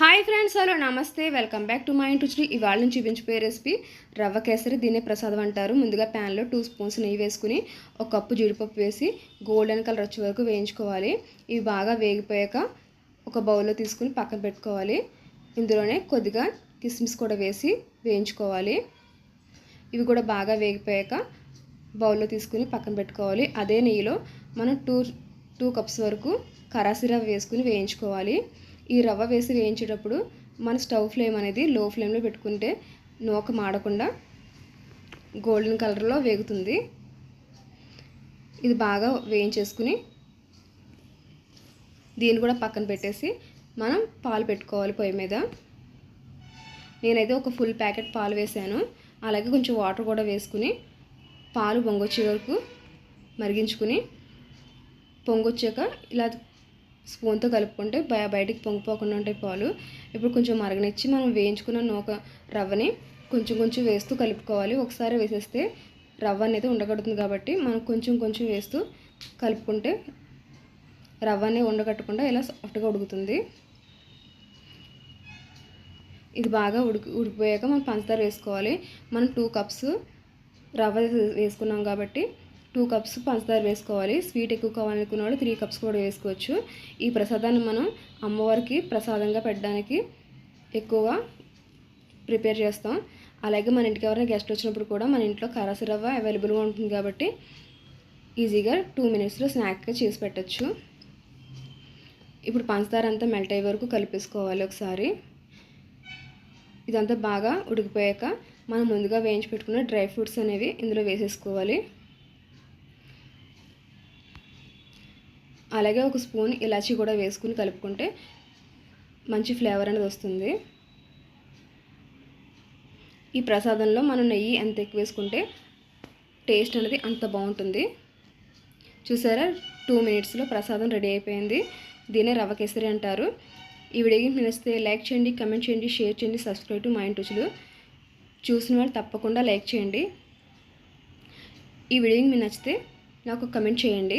Hi friends hello నమస్తే. Welcome back to my Ruchi ఇవాళ నుంచి చూపించిపోయే రెసిపీ రవ్వ కేసరి దీనే ప్రసాదం అంటారు. ముందుగా ప్యాన్లో టూ స్పూన్స్ నెయ్యి వేసుకుని ఒక కప్పు జీడిపప్పు వేసి గోల్డెన్ కలర్ వచ్చే వరకు వేయించుకోవాలి. ఇవి బాగా వేగిపోయాక ఒక బౌల్లో తీసుకుని పక్కన పెట్టుకోవాలి. ఇందులోనే కొద్దిగా కిస్మిస్ కూడా వేసి వేయించుకోవాలి. ఇవి కూడా బాగా వేగిపోయాక బౌల్లో తీసుకుని పక్కన పెట్టుకోవాలి. అదే నెయ్యిలో మనం టూ టూ కప్స్ వరకు కరాసి రవ్వ వేసుకుని వేయించుకోవాలి. ఈ రవ్వ వేసి వేయించేటప్పుడు మన స్టవ్ ఫ్లేమ్ అనేది లో ఫ్లేమ్లో పెట్టుకుంటే నూక మాడకుండా గోల్డెన్ కలర్లో వేగుతుంది. ఇది బాగా వేయించేసుకుని దీన్ని కూడా పక్కన పెట్టేసి మనం పాలు పెట్టుకోవాలి పొయ్యి మీద. నేనైతే ఒక ఫుల్ ప్యాకెట్ పాలు వేసాను. అలాగే కొంచెం వాటర్ కూడా వేసుకుని పాలు పొంగొచ్చే వరకు మరిగించుకుని పొంగొచ్చాక ఇలా స్పూన్తో కలుపుకుంటే బయటికి పొంగిపోకుండా ఉంటాయి పాలు. ఇప్పుడు కొంచెం మరగనిచ్చి మనం వేయించుకున్న నూక రవ్వని కొంచెం కొంచెం వేస్తూ కలుపుకోవాలి. ఒకసారి వేసేస్తే రవ్వ అనేది ఉండగడుతుంది కాబట్టి మనం కొంచెం కొంచెం వేస్తూ కలుపుకుంటే రవ్వ అనేది ఉండగట్టకుండా ఇలా సాఫ్ట్గా ఉడుకుతుంది. ఇది బాగా ఉడికి ఉడికిపోయాక మనం పంచదార వేసుకోవాలి. మనం టూ కప్స్ రవ్వ వేసుకున్నాం కాబట్టి టూ కప్స్ పంచదార వేసుకోవాలి. స్వీట్ ఎక్కువ కావాలనుకున్న వాళ్ళు త్రీ కప్స్ కూడా వేసుకోవచ్చు. ఈ ప్రసాదాన్ని మనం అమ్మవారికి ప్రసాదంగా పెట్టడానికి ఎక్కువగా ప్రిపేర్ చేస్తాం. అలాగే మన ఇంటికి ఎవరైనా గెస్ట్ వచ్చినప్పుడు కూడా మన ఇంట్లో కరాసి రవ్వ అవైలబుల్గా ఉంటుంది కాబట్టి ఈజీగా టూ మినిట్స్లో స్నాక్గా చేసి పెట్టచ్చు. ఇప్పుడు పంచదార అంతా మెల్ట్ అయ్యే వరకు కలిపేసుకోవాలి ఒకసారి. ఇదంతా బాగా ఉడికిపోయాక మనం ముందుగా వేయించి పెట్టుకున్న డ్రై ఫ్రూట్స్ అనేవి ఇందులో వేసేసుకోవాలి. అలాగే ఒక స్పూన్ ఇలాచీ కూడా వేసుకుని కలుపుకుంటే మంచి ఫ్లేవర్ అనేది వస్తుంది. ఈ ప్రసాదంలో మనం నెయ్యి ఎంత ఎక్కువ వేసుకుంటే టేస్ట్ అనేది అంత బాగుంటుంది. చూసారా? టూ మినిట్స్లో ప్రసాదం రెడీ అయిపోయింది. దీనే రవ్వ కేసరి అంటారు. ఈ వీడియోకి నచ్చితే లైక్ చేయండి కమెంట్ చేయండి షేర్ చేయండి సబ్స్క్రైబ్ టు మైండ్ రుచులు. చూసిన వాళ్ళు తప్పకుండా లైక్ చేయండి. ఈ వీడియోకి మీకు నచ్చితే నాకు కమెంట్ చేయండి.